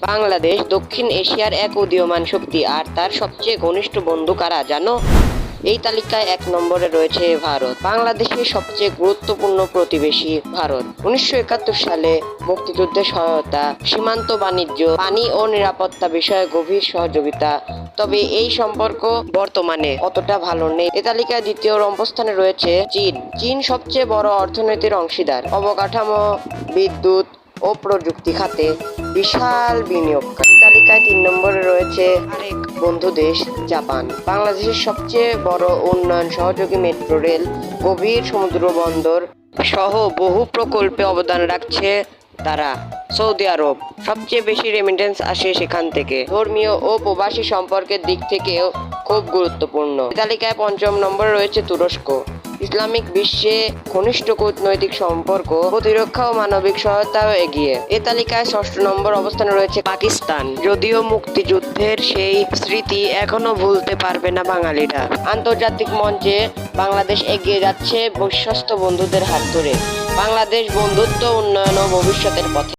বাংলাদেশ, দক্ষিণ এশিয়ার এক উদীয়মান শক্তি, আর তার সবচেয়ে ঘনিষ্ঠ বন্ধু কারা জানো? এই তালিকায় এক নম্বরে রয়েছে ভারত, বাংলাদেশের সবচেয়ে গুরুত্বপূর্ণ প্রতিবেশী ভারত। উনিশশো একাত্তর সালে মুক্তিযুদ্ধে সহায়তা, সীমান্ত বাণিজ্য, পানি ও নিরাপত্তা বিষয়ে গভীর সহযোগিতা। তবে এই সম্পর্ক বর্তমানে অতটা ভালো নেই। এ তালিকায় দ্বিতীয় অবস্থানে রয়েছে চীন। চীন সবচেয়ে বড় অর্থনীতির অংশীদার। অবকাঠামো, বিদ্যুৎ ও প্রযুক্তি খাতে বিশাল বিনিয়োগকারী তালিকায় তিন নম্বরে রয়েছে আরেক বন্ধু দেশ জাপান। বাংলাদেশের সবচেয়ে বড় উন্নয়ন সহযোগী মেট্রো রেল গভীর সমুদ্র বন্দর সহ বহু প্রকল্পে অবদান রাখছে তারা। সৌদি আরব, সবচেয়ে বেশি রেমিটেন্স আসে সেখান থেকে। ধর্মীয় ও প্রবাসী সম্পর্কের দিক থেকেও খুব গুরুত্বপূর্ণ। তালিকায় পঞ্চম নম্বরে রয়েছে তুরস্ক। ইসলামিক বিশ্বে ঘনিষ্ঠ কূটনৈতিক সম্পর্ক, প্রতিরক্ষা ও মানবিক সহায়তাও এগিয়ে। এ তালিকায় ষষ্ঠ নম্বর অবস্থানে রয়েছে পাকিস্তান। যদিও মুক্তিযুদ্ধের সেই স্মৃতি এখনও ভুলতে পারবে না বাঙালিরা। আন্তর্জাতিক মঞ্চে বাংলাদেশ এগিয়ে যাচ্ছে বিশ্বস্ত বন্ধুদের হাত ধরে। বাংলাদেশ বন্ধুত্ব, উন্নয়ন ও ভবিষ্যতের পথে।